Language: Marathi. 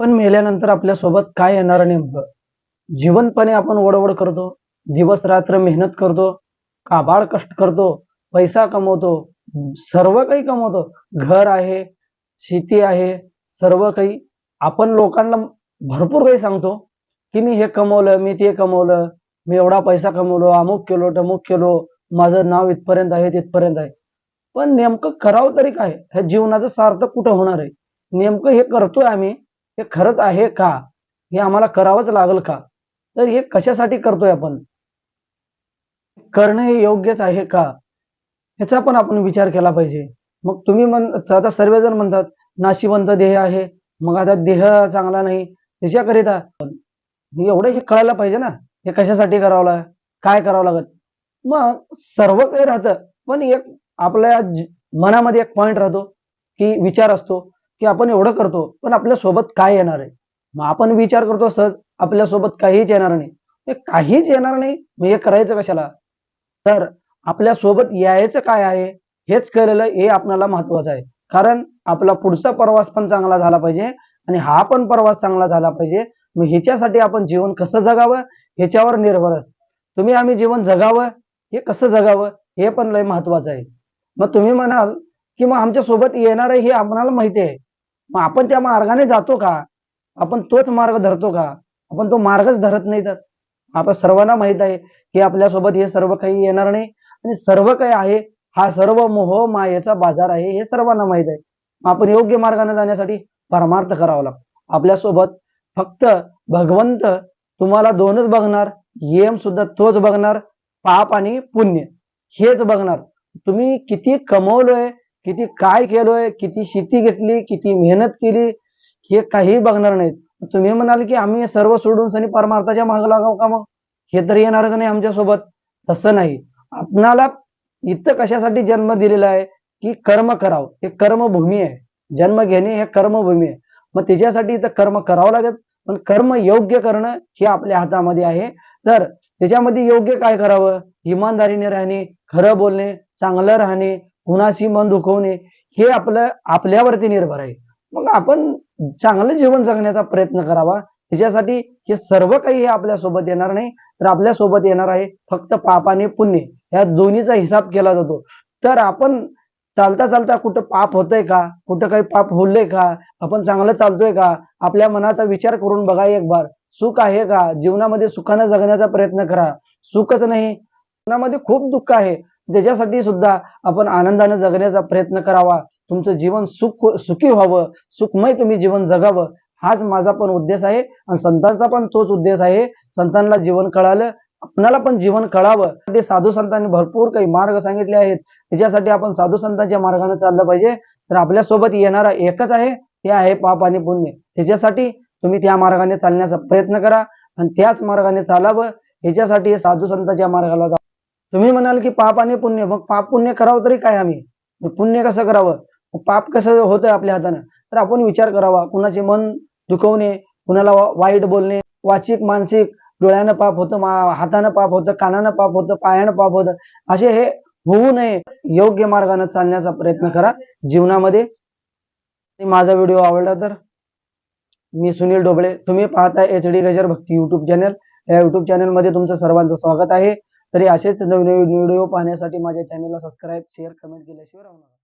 पण मेल्यानंतर आपल्यासोबत काय येणार नेमकं? जीवनपणे आपण ओढवड करतो दिवस रात्र मेहनत करतो काबाड कष्ट करतो पैसा कमवतो सर्व काही कमवतो. घर आहे शेती आहे सर्व काही. आपण लोकांना भरपूर काही सांगतो की मी हे कमवलं मी ते कमवलं मी एवढा पैसा कमवलो अमुक केलो टमुक केलो माझं नाव इथपर्यंत आहे तिथपर्यंत आहे. पण नेमकं करावं तरी काय? ह्या जीवनाचं सार्थ कुठं होणार आहे? नेमकं हे करतोय आम्ही हे खरंच आहे का? हे आम्हाला करावंच लागल का? तर हे कशासाठी करतोय आपण? करणं हे योग्यच आहे का? ह्याचा पण आपण विचार केला पाहिजे. मग तुम्ही म्हण आता सर्वजण म्हणतात नाशिवंत देह आहे. मग आता देह चांगला नाही. त्याच्याकरिता पण एवढं हे कळायला पाहिजे ना. हे कशासाठी करावं लाग काय करावं लागत? मग सर्व काही राहतं. पण एक आपल्या मनामध्ये एक पॉइंट राहतो की विचार असतो. की आपण एवढं करतो पण आपल्यासोबत काय येणार आहे? मग आपण विचार करतो सहज आपल्यासोबत काहीच येणार नाही. हे काहीच येणार नाही मग हे करायचं कशाला? तर आपल्यासोबत यायचं काय आहे? हेच केलेलं हे आपल्याला महत्वाचं आहे. कारण आपला पुढचा प्रवास पण चांगला झाला पाहिजे आणि हा पण प्रवास चांगला झाला पाहिजे. मग ह्याच्यासाठी आपण जीवन कसं जगावं? ह्याच्यावर निर्भर असत. तुम्ही आम्ही जीवन जगावं? हे कसं जगावं? हे पण लय महत्वाचं आहे. मग तुम्ही म्हणाल की मग आमच्यासोबत येणार आहे हे आम्हाला माहिती आहे. मग आपण त्या मार्गाने जातो का? आपण तोच मार्ग धरतो का? आपण तो मार्गच धरत नाही तर? आपण सर्वांना माहीत आहे की आपल्यासोबत हे सर्व काही येणार नाही आणि सर्व काही आहे हा सर्व मोह मायेचा बाजार आहे हे सर्वांना माहीत आहे. मग आपण योग्य मार्गाने जाण्यासाठी परमार्थ करावा लागतो. आपल्यासोबत फक्त भगवंत तुम्हाला दोनच बघणार येम सुद्धा तोच बघणार पाप आणि पुण्य हेच बघणार. तुम्ही किती कमवलोय किती काय केलोय किती शेती घेतली किती मेहनत केली हे काही बघणार नाहीत. तुम्ही म्हणाल की आम्ही सर्व सोडून सनी परमार्थाच्या मागे लागाव का मग? हे तर येणारच नाही आमच्यासोबत तसं नाही. आपणाला इथं कशासाठी जन्म दिलेला आहे? की कर्म करावं. हे कर्मभूमी आहे. जन्म घेणे हे कर्मभूमी आहे. मग त्याच्यासाठी इथं कर्म करावं लागत पण कर्म योग्य करणं हे आपल्या हातामध्ये आहे. तर त्याच्यामध्ये योग्य काय करावं? इमानदारीने राहणे खरं बोलणे चांगलं राहणे कुणाशी मन दुखवणे हे आपलं आपल्यावरती निर्भर आहे. मग आपण चांगलं जीवन जगण्याचा प्रयत्न करावा. त्याच्यासाठी हे सर्व काही हे आपल्यासोबत येणार नाही. तर आपल्यासोबत येणार आहे फक्त पाप आणि पुण्य. या दोन्हीचा हिसाब केला जातो. तर आपण चालता चालता कुठं पाप होतंय का? कुठं काही पाप होलंय का? आपण चांगलं चालतोय का? आपल्या मनाचा विचार करून बघा एक बार. सुख आहे का? जीवनामध्ये सुखानं जगण्याचा प्रयत्न करा. सुखच नाही. जीवनामध्ये खूप दुःख आहे. त्याच्यासाठी सुद्धा आपण आनंदाने जगण्याचा प्रयत्न करावा तुमचं जीवन सुख सुखी व्हावं सुखमय तुम्ही जीवन जगावं हाच माझा पण उद्देश आहे आणि संतांचा पण तोच उद्देश आहे. संतांना जीवन कळालं आपणाला पण जीवन कळावं. ते साधू संतांनी भरपूर काही मार्ग सांगितले आहेत. त्याच्यासाठी आपण साधू संतांच्या मार्गाने चाललं पाहिजे. तर आपल्यासोबत येणारा एकच आहे ते आहे पाप आणि पुण्य. त्याच्यासाठी तुम्ही त्या मार्गाने चालण्याचा प्रयत्न करा आणि त्याच मार्गाने चालावं. ह्याच्यासाठी हे साधू संतांच्या मार्गाला तुम्ही म्हणाल की पाप आणि पुण्य मग पाप पुण्य करावं तरी काय आम्ही? पुण्य कसं करावं? पाप कसं होतं आपल्या हातानं? तर आपण विचार करावा कुणाचे मन दुखवणे कुणाला वाईट बोलणे वाचिक मानसिक डोळ्यानं पाप होतं हातानं पाप होतं कानानं पाप होतं पायानं पाप होतं असे हे होऊ नये. योग्य मार्गाने चालण्याचा प्रयत्न करा जीवनामध्ये. माझा व्हिडिओ आवडला तर मी सुनील डोबळे तुम्ही पाहताय H D Gajar Bhakti YouTube channel या युट्यूब चॅनलमध्ये तुमचं सर्वांचं स्वागत आहे. तरी असेच नवनवीन व्हिडिओ पाहण्यासाठी माझ्या चॅनलला सबस्क्राईब शेअर कमेंट केल्याशिवाय राहणार